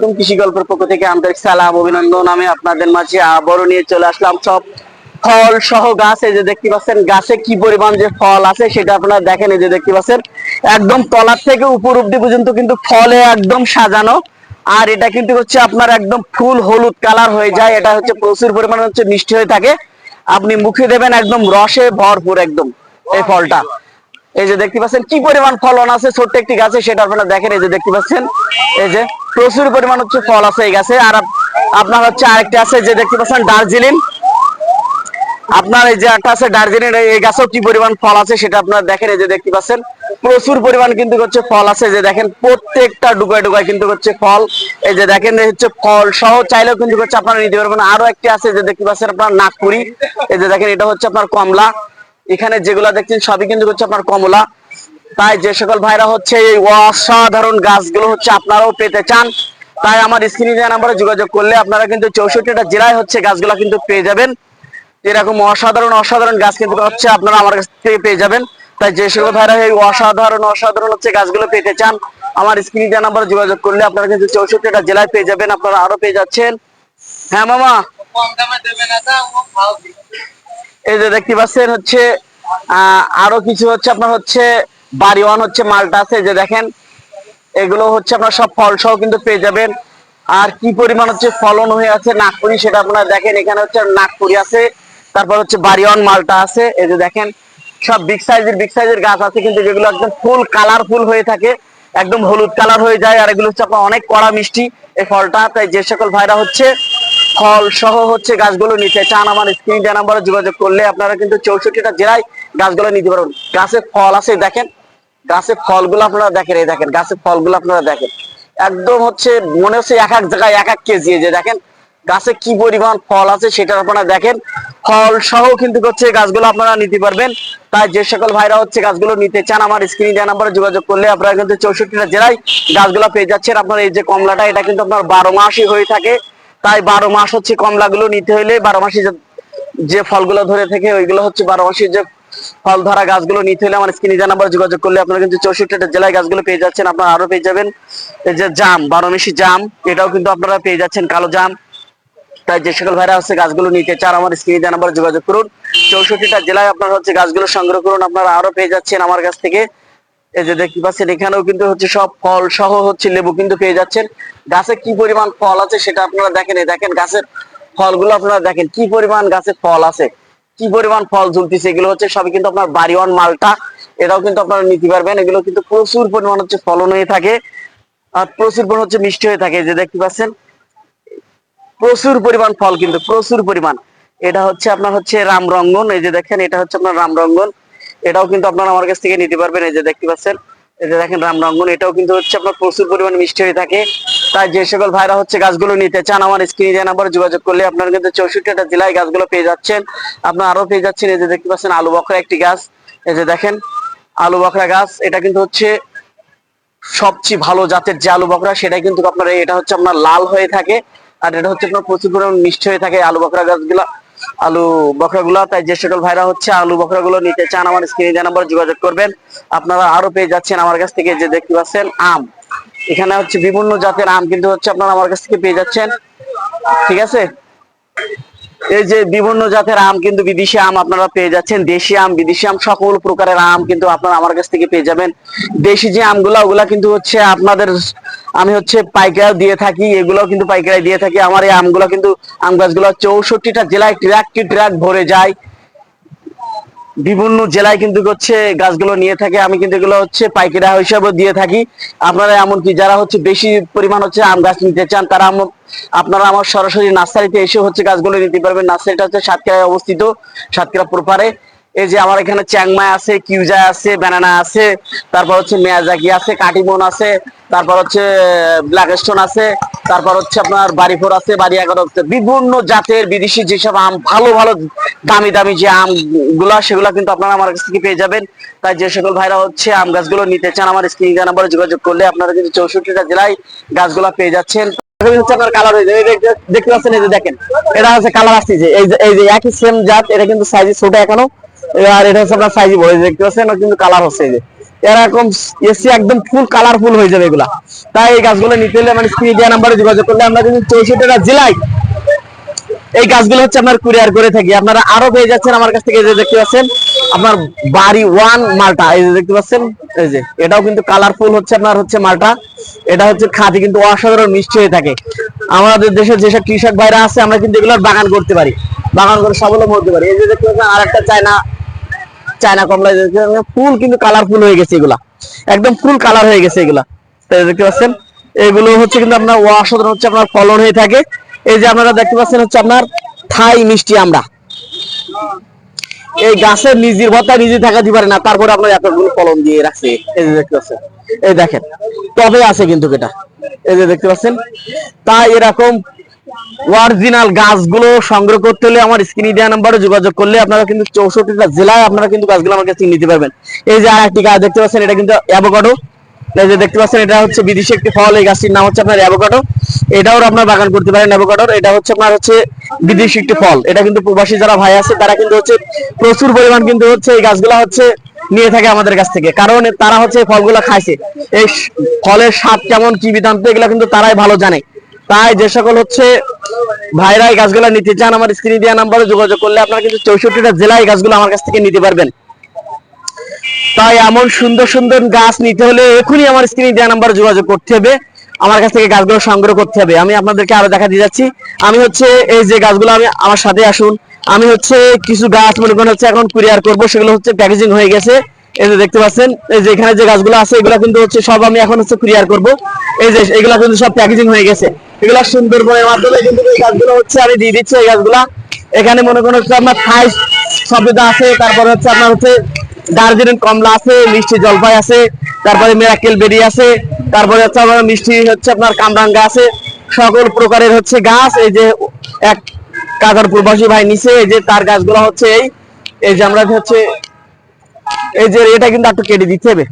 আলাইকুম কৃষি গল্পের পক্ষ থেকে আন্তরিক সালাম, অভিনন্দন। আমি আপনাদের মাঝে আবারও নিয়ে চলে আসলাম। সব ফল সহ গাছ যে দেখতে পাচ্ছেন, গাছে কি পরিমাণ যে ফল আছে সেটা আপনারা দেখেন যে দেখতে পাচ্ছেন। একদম তলার থেকে উপর অব্দি পর্যন্ত কিন্তু ফলে একদম সাজানো। আর এটা কিন্তু হচ্ছে আপনার একদম ফুল হলুদ কালার হয়ে যায়। এটা হচ্ছে প্রচুর পরিমাণে হচ্ছে মিষ্টি হয়ে থাকে। আপনি মুখে দেবেন একদম রসে ভরপুর একদম এই ফলটা। এই যে দেখতে পাচ্ছেন, কি পরিমাণ ফলন আছে ছোট্ট একটি গাছে, সেটা আপনারা দেখেন, এই যে দেখতে পাচ্ছেন। এই যে প্রচুর পরিমাণ হচ্ছে ফল আছে এই গাছে। আর আপনার হচ্ছে আরেকটা আছে যে দেখতে পাচ্ছেন দার্জিলিং। আপনার এই যে একটা আছে দার্জিলিং, এই- গাছেও কি পরিমাণ ফল আছে সেটা আপনারা দেখেন, এই যে দেখতে পাচ্ছেন। প্রচুর পরিমাণ কিন্তু হচ্ছে ফল আছে যে দেখেন, প্রত্যেকটা ডুবায় ডুবায় কিন্তু হচ্ছে ফল। এই যে দেখেন হচ্ছে ফল সহ চাইলেও কিন্তু হচ্ছে আপনারা নিতে পারবেন আরও একটি আছে যে দেখতে পাচ্ছেন আপনার নাগপুরি। এই যে দেখেন, এটা হচ্ছে আপনার কমলা। এখানে যেগুলা দেখছেন, সবই কিন্তু হচ্ছে আপনার কমলা। তাই যে সকল ভাইরা হচ্ছে এই অসাধারণ গাছগুলো হচ্ছে আপনারাও পেতে চান তাই আমার স্ক্রিনে নাম্বারে যোগাযোগ করলে আপনারা কিন্তু চৌষট্টিটা জেলায় হচ্ছে গাছগুলা কিন্তু পেয়ে যাবেন। এরকম অসাধারণ অসাধারণ গাছ কিন্তু হচ্ছে আপনারা আমার কাছ থেকে পেয়ে যাবেন। তাই যে সকল ভাইরা এই অসাধারণ অসাধারণ হচ্ছে গাছগুলো পেতে চান আমার স্ক্রিনে দেওয়া নাম্বারে যোগাযোগ করলে আপনারা কিন্তু চৌষট্টিটা জেলায় পেয়ে যাবেন আপনারা আরও পেয়ে যাচ্ছেন। হ্যাঁ মামা। এই যে দেখতে পাচ্ছেন হচ্ছে আহ, আরও কিছু হচ্ছে আপনার হচ্ছে বাড়িওয়ান হচ্ছে মালটা আছে যে দেখেন, এগুলো হচ্ছে আপনার সব ফল সহ কিন্তু পেয়ে যাবেন। আর কি পরিমাণ হচ্ছে ফলন হয়ে আছে নাগপুরি সেটা আপনারা দেখেন, এখানে হচ্ছে নাগপুরি আছে, তারপর হচ্ছে বাড়িওয়ান মালটা আছে, এই যে দেখেন, সব বিগ সাইজের বিগ সাইজের গাছ আছে, কিন্তু যেগুলো একদম ফুল কালারফুল হয়ে থাকে, একদম হলুদ কালার হয়ে যায়, আর এগুলো হচ্ছে আপনার অনেক কড়া মিষ্টি, এই ফলটা, তাই যে সকল ভাইরা হচ্ছে ফল সহ হচ্ছে গাছগুলো নিতে চান, আমার স্ক্রিন নাম্বারে যোগাযোগ করলে আপনারা কিন্তু চৌষট্টিটা জেলায় গাছগুলো নিতে পারবেন। গাছে ফল আছে, দেখেন গাছের ফলগুলো আপনারা দেখেন, এই দেখেন গাছের ফলগুলো আপনারা দেখেন। একদম হচ্ছে মনে হচ্ছে এক এক জায়গায় এক এক কেজি যে দেখেন, গাছে কি পরিমাণ ফল আছে সেটা আপনারা দেখেন। ফল সহ কিন্তু হচ্ছে গাছগুলো আপনারা নিতে পারবেন। তাই যে সকল ভাইরা হচ্ছে গাছগুলো নিতে চান, আমার স্ক্রিন দেওয়া নাম্বারে যোগাযোগ করলে আপনারা কিন্তু চৌষট্টিটা জেলায় গাছগুলো পেয়ে যাচ্ছেন। আপনার এই যে কমলাটা, এটা কিন্তু আপনার বারো মাসই হয়ে থাকে। তাই বারো মাস হচ্ছে কমলাগুলো নিতে হলে বারো মাসে যে- ফলগুলো ধরে থাকে, ওইগুলো হচ্ছে বারো মাসের যে ফল ধরা গাছগুলো নিতে হলে আমার স্ক্রিনে নাম্বার যোগাযোগ করলে আপনারা কিন্তু চৌষট্টিটা জেলায় গাছগুলো পেয়ে যাচ্ছেন। আপনারা আরও পেয়ে যাবেন। এই যে জাম বারো মাসি জাম, এটাও কিন্তু আপনারা পেয়ে যাচ্ছেন, কালো জাম। তাই যে সকল ভাইরা হচ্ছে গাছগুলো নিতে চান, আমার স্ক্রিনে নাম্বার যোগাযোগ করুন। চৌষট্টিটা জেলায় আপনারা হচ্ছে গাছগুলো সংগ্রহ করুন, আপনারা আরও পেয়ে যাচ্ছেন আমার কাছ থেকে। এই যে দেখতে পাচ্ছেন, এখানেও কিন্তু হচ্ছে সব ফল সহ হচ্ছে লেবু কিন্তু পেয়ে যাচ্ছেন। গাছে কি পরিমাণ ফল আছে সেটা আপনারা দেখেন দেখেন গাছের ফলগুলো আপনারা দেখেন, কি পরিমাণ গাছে ফল আছে। কি পরিমাণ ফল ঝুলতেছে, এগুলো হচ্ছে সবই কিন্তু আপনার বাড়িওয়ান মালটা। এটাও কিন্তু আপনারা নিতে পারবেন। এগুলো কিন্তু প্রচুর পরিমাণ হচ্ছে ফলন হয়ে থাকে। আর প্রচুর পরিমাণ হচ্ছে মিষ্টি হয়ে থাকে যে দেখতে পাচ্ছেন। প্রচুর পরিমাণ ফল কিন্তু, প্রচুর পরিমাণ। এটা হচ্ছে আপনার হচ্ছে রামরঙ্গন, এই যে দেখেন, এটা হচ্ছে আপনার রামরঙ্গন। এটাও কিন্তু আপনারা আমার কাছ থেকে নিতে পারবেন, এই যে দেখতে পাচ্ছেন। যে দেখেন রামরঙ্গন এটাও কিন্তু হচ্ছে আপনার প্রচুর পরিমাণ মিষ্টি হয়ে থাকে। তাই যে সকল ভাইরা হচ্ছে গাছগুলো নিতে চান, আমার স্ক্রিনে দেওয়া নাম্বারে যোগাযোগ করলে আপনারা কিন্তু চৌষট্টিটা জেলায় গাছগুলো পেয়ে যাচ্ছেন। আপনার আরও পেয়ে যাচ্ছেন এই যে দেখতে পাচ্ছেন আলু বকরা একটি গাছ। এই যে দেখেন আলু বকরা গাছ, এটা কিন্তু হচ্ছে সবচেয়ে ভালো জাতের যে আলু বকরা সেটা কিন্তু আপনার, এটা হচ্ছে আপনার লাল হয়ে থাকে। আর এটা হচ্ছে আপনার প্রচুর পরিমাণ মিষ্টি হয়ে থাকে আলু বকরা গাছগুলা। আলু বকরাগুলো তাই যে সকল ভাইরা হচ্ছে আলু বকরাগুলো নিতে চান, আমার স্ক্রিনে দেওয়া নাম্বার যোগাযোগ করবেন। আপনারা আরও পেয়ে যাচ্ছেন আমার কাছ থেকে যে দেখতে পাচ্ছেন আম। এখানে হচ্ছে বিভিন্ন জাতের আম কিন্তু হচ্ছে আপনারা আমার কাছ থেকে পেয়ে যাচ্ছেন। ঠিক আছে? এই যে বিভিন্ন জাতের আম কিন্তু বিদেশি আম আপনারা পেয়ে যাচ্ছেন। দেশি আম, বিদেশি আম, সকল প্রকারের আম কিন্তু আপনারা আমার কাছ থেকে পেয়ে যাবেন। দেশি যে আমগুলা, ওগুলা কিন্তু হচ্ছে আপনাদের আমি হচ্ছে পাইকারি দিয়ে থাকি, এগুলাও কিন্তু পাইকারি দিয়ে থাকি। আমার এই আমগুলা কিন্তু আম গাছগুলো চৌষট্টিটা জেলায় ট্রাক কি ট্রাক ভরে যায়। বিভিন্ন জেলায় কিন্তু হচ্ছে গাছগুলো নিয়ে থাকে। আমি কিন্তু এগুলো হচ্ছে পাইকারি হিসাবে দিয়ে থাকি। আপনারা এমনকি যারা হচ্ছে বেশি পরিমাণ হচ্ছে আম গাছ নিতে চান, তারা আপনারা আমার সরাসরি নার্সারিতে এসে হচ্ছে গাছগুলো নিতে পারবেন। নার্সারিটা হচ্ছে সাতক্ষীরায় অবস্থিত, সাতক্ষীরা প্রপারে। এই যে আমার এখানে চ্যাংমাই আছে কিউজা আছে, ব্যানানা আছে, তারপর হচ্ছে মেয়াজাকি আছে, কাটিমন আছে, তারপর হচ্ছে ব্ল্যাক স্টোন আছে তারপর হচ্ছে আপনার বাড়িফোর আছে, বাড়ি এগারো বিভিন্ন জাতের বিদেশি যেসব আম, ভালো ভালো দামি দামি যে আমগুলা সেগুলা কিন্তু আপনারা আমার কাছ থেকে পেয়ে যাবেন। তাই যে সকল ভাইরা হচ্ছে আম গাছগুলো নিতে চান, আমার স্ক্রিন নাম্বারে যোগাযোগ করলে আপনারা কিন্তু চৌষট্টিটা জেলায় গাছগুলা পেয়ে যাচ্ছেন। কালার হয়ে দেখতে পাচ্ছেন এই যে দেখেন, এটা হচ্ছে কালার আসছে যে, এই যে একই সেম জাত, এটা কিন্তু সাইজ ছোট এখনও। আর এটা হচ্ছে আপনার সাইজ বড় দেখতে পাচ্ছেন কিন্তু কালার হচ্ছে এই যে। এরকম এসি একদম ফুল কালারফুল হয়ে যাবে এগুলা। তাই এই গাছগুলো নিতে হলে মানে স্ক্রিনে দেওয়া নাম্বারে যোগাযোগ করলে আমরা কিন্তু চৌষট্টিটা জেলায় এই গাছগুলো হচ্ছে আপনার কুরিয়ার করে থাকি। আপনারা আরও পেয়ে যাচ্ছেন আমার কাছ থেকে যে দেখতে পাচ্ছেন, আপনার বাড়ি ওয়ান মালটা। এই যে দেখতে পাচ্ছেন, এই যে এটাও কিন্তু কালারফুল হচ্ছে আপনার হচ্ছে মালটা। এটা হচ্ছে খাদি কিন্তু অসাধারণ মিষ্টি হয়ে থাকে। আমাদের দেশের যেসব কৃষক ভাইরা আছে, আমরা কিন্তু এগুলোর বাগান করতে পারি। বাগান করে স্বাবলম্বী হতে পারি। এই যে দেখতে পাচ্ছেন আর একটা চায়না চায়না কমলা ফুল কিন্তু কালারফুল হয়ে গেছে এগুলা। একদম ফুল কালার হয়ে গেছে এগুলা। দেখতে পাচ্ছেন, এগুলো হচ্ছে কিন্তু আপনার অসাধারণ হচ্ছে আপনার ফলন হয়ে থাকে। এই যে আপনারা দেখতে পাচ্ছেন হচ্ছে আপনার থাই মিষ্টি আমরা। এই গাছের নিজের ভত্তা নিজে থাকা দিতে পারে না, তারপরে আপনার এতগুলো ফলন দিয়ে রাখছে। এই যে দেখতে পাচ্ছেন, এই দেখেন তবে আছে কিন্তু এটা। এই যে দেখতে পাচ্ছেন, তাই এরকম অরিজিনাল গাছগুলো সংগ্রহ করতে হলে আমার স্ক্রিনে দেওয়া নাম্বারে যোগাযোগ করলে আপনারা কিন্তু চৌষট্টিটা জেলায় আপনারা কিন্তু গাছগুলো আমার কাছ নিতে পারবেন। এই যে আর একটি গাছ দেখতে পাচ্ছেন, এটা কিন্তু অ্যাভোকাডো এই যে দেখতে পাচ্ছেন, এটা হচ্ছে বিদেশি একটি ফল। এই গাছটির নাম হচ্ছে আপনার অ্যাভোকাডো এটাও আপনার বাগান করতে পারেন অ্যাভোকাডোর এটা হচ্ছে আপনার হচ্ছে বিদেশি একটি ফল। এটা কিন্তু প্রবাসী যারা ভাই আছে, তারা কিন্তু হচ্ছে প্রচুর পরিমাণ কিন্তু হচ্ছে এই গাছগুলো হচ্ছে নিয়ে থাকে আমাদের কাছ থেকে। কারণ তারা হচ্ছে ফলগুলো খাইছে। এই ফলের স্বাদ কেমন, কি বিধান্ত এগুলো কিন্তু তারাই ভালো জানে। তাই যে সকল হচ্ছে ভাইরা এই গাছগুলো নিতে চান, আমার স্ক্রিনে দেওয়া নাম্বারে যোগাযোগ করলে আপনারা কিন্তু চৌষট্টিটা জেলায় গাছগুলো আমার কাছ থেকে নিতে পারবেন। তাই এমন সুন্দর সুন্দর গাছ নিতে হলে এখনই আমার স্ক্রিনে দেওয়া নাম্বার যোগাযোগ করতে হবে। আমার কাছ থেকে গাছগুলো সংগ্রহ করতে হবে। আমি আপনাদেরকে আরও দেখা দিয়ে যাচ্ছি। আমি হচ্ছে এই যে গাছগুলো আমি আমার সাথে আসুন। আমি হচ্ছে কিছু গাছ মনে করেন হচ্ছে এখন কুরিয়ার করব, সেগুলো হচ্ছে প্যাকেজিং হয়ে গেছে। এই যে দেখতে পাচ্ছেন, এই যে এখানে যে গাছগুলো আছে, এগুলো কিন্তু হচ্ছে সব আমি এখন হচ্ছে কুরিয়ার করব। এই যে, এগুলো কিন্তু সব প্যাকেজিং হয়ে গেছে। এগুলো সুন্দরবনের মাধ্যমে কিন্তু এই গাছগুলো হচ্ছে আমি দিয়ে দিচ্ছি, এই গাছগুলা। এখানে মনে করেন হচ্ছে আপনার থাইস সবেদা আছে, তারপরে হচ্ছে আপনার হচ্ছে দার্জিলিং কমলা আছে, মিষ্টি জলপাই আছে, তারপরে মেরাকেল বেরি আছে, তারপরে হচ্ছে আপনার মিষ্টি হচ্ছে আপনার কামরাঙ্গা আছে। সকল প্রকারের হচ্ছে গাছ, এই যে এক কাকার প্রবাসী ভাই নিচে এই যে তার গাছগুলো হচ্ছে এই এই যে আমরা হচ্ছে এই যে এটা কিন্তু একটু কেটে দিতে হবে।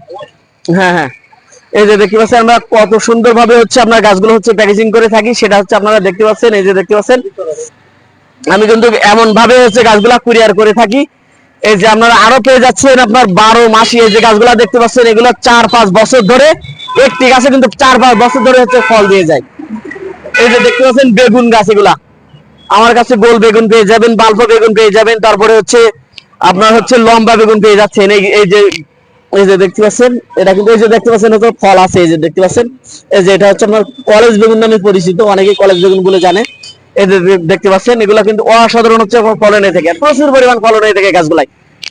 হ্যাঁ হ্যাঁ। এই যে দেখতে পাচ্ছেন আমরা কত সুন্দর ভাবে হচ্ছে আপনার গাছগুলো হচ্ছে প্যাকেজিং করে থাকি, সেটা হচ্ছে আপনারা দেখতে পাচ্ছেন, এই যে দেখতে পাচ্ছেন। আমি কিন্তু এমন ভাবে হচ্ছে কুরিয়ার করে থাকি। এই যে আপনারা আরও পেয়ে যাচ্ছেন আপনার বারো মাসি, এই যে গাছগুলা দেখতে পাচ্ছেন, এগুলো চার পাঁচ বছর ধরে, একটি গাছে কিন্তু চার পাঁচ বছর ধরে হচ্ছে ফল দিয়ে যায়। এই যে দেখতে পাচ্ছেন বেগুন গাছ এগুলা। আমার কাছে গোল বেগুন পেয়ে যাবেন বাল্ব বেগুন পেয়ে যাবেন, তারপরে হচ্ছে আপনার হচ্ছে লম্বা বেগুন পেয়ে যাচ্ছেন এই যে এই যে দেখতে পাচ্ছেন, এটা কিন্তু এই যে দেখতে পাচ্ছেন, এটা ফল আছে, এই যে দেখতে পাচ্ছেন। এই যে এটা হচ্ছে আপনার কলেজ বেগুন নামে পরিচিত, অনেকেই কলেজ বেগুন বলে জানে। এই যে দেখতে পাচ্ছেন, এগুলা কিন্তু অসাধারণ হচ্ছে ফলন হয়ে থাকে, প্রচুর পরিমাণ ফলন হয়ে থাকে গাছগুলাই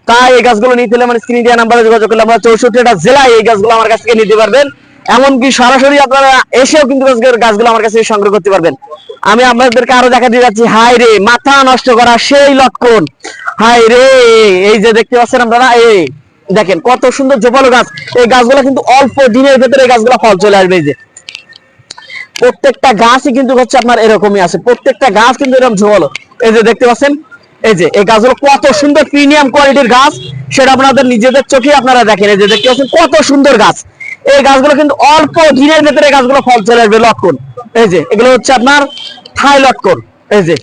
তাই এই গাছগুলো নিতে হলে মানে স্ক্রিন দেওয়া নাম্বারে যোগাযোগ করলে আমরা চৌষট্টিটা জেলায় এই গাছগুলো আমার কাছ থেকে নিতে পারবেন। এমনকি সরাসরি আপনারা এসেও কিন্তু গাছগুলো আমার কাছে সংগ্রহ করতে পারবেন। আমি আপনাদেরকে আরও দেখা দিয়ে যাচ্ছি। হাই রে, মাথা নষ্ট করা সেই লক্ষণ। হাই রে, এই যে দেখতে পাচ্ছেন আপনারা, এই দেখেন কত সুন্দর জোপালো গাছ। এই গাছগুলো কিন্তু অল্প দিনের ভেতরে এই গাছগুলো ফল চলে আসবে, এই যে। প্রত্যেকটা গাছই কিন্তু হচ্ছে আপনার এরকমই আছে, প্রত্যেকটা গাছ কিন্তু এরকম এই যে দেখতে পাচ্ছেন, এই যে, এই গাছগুলো কত সুন্দর প্রিমিয়াম কোয়ালিটির গাছ, সেটা আপনাদের নিজেদের চোখে আপনারা দেখেন। এই যে দেখতে পাচ্ছেন, কত সুন্দর গাছ। এই গাছগুলো কিন্তু অল্প দিনের ভেতরে গাছগুলো ফল চলে আসবে এই যে, এগুলো হচ্ছে আপনার থাই এই যে,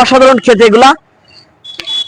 অসাধারণ খেতে এগুলা।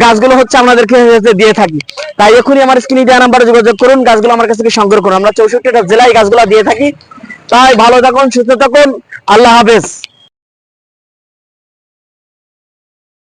গাছগুলো হচ্ছে আমাদেরকে দিয়ে থাকি। তাই এখনই আমার স্ক্রিনে দেওয়া নাম্বারে যোগাযোগ করুন, গাছগুলো আমার কাছে সংগ্রহ করুন। আমরা চৌষট্টিটা জেলায় গাছগুলো দিয়ে থাকি। তাই ভালো থাকুন, সুস্থ থাকুন। আল্লাহ হাফেজ।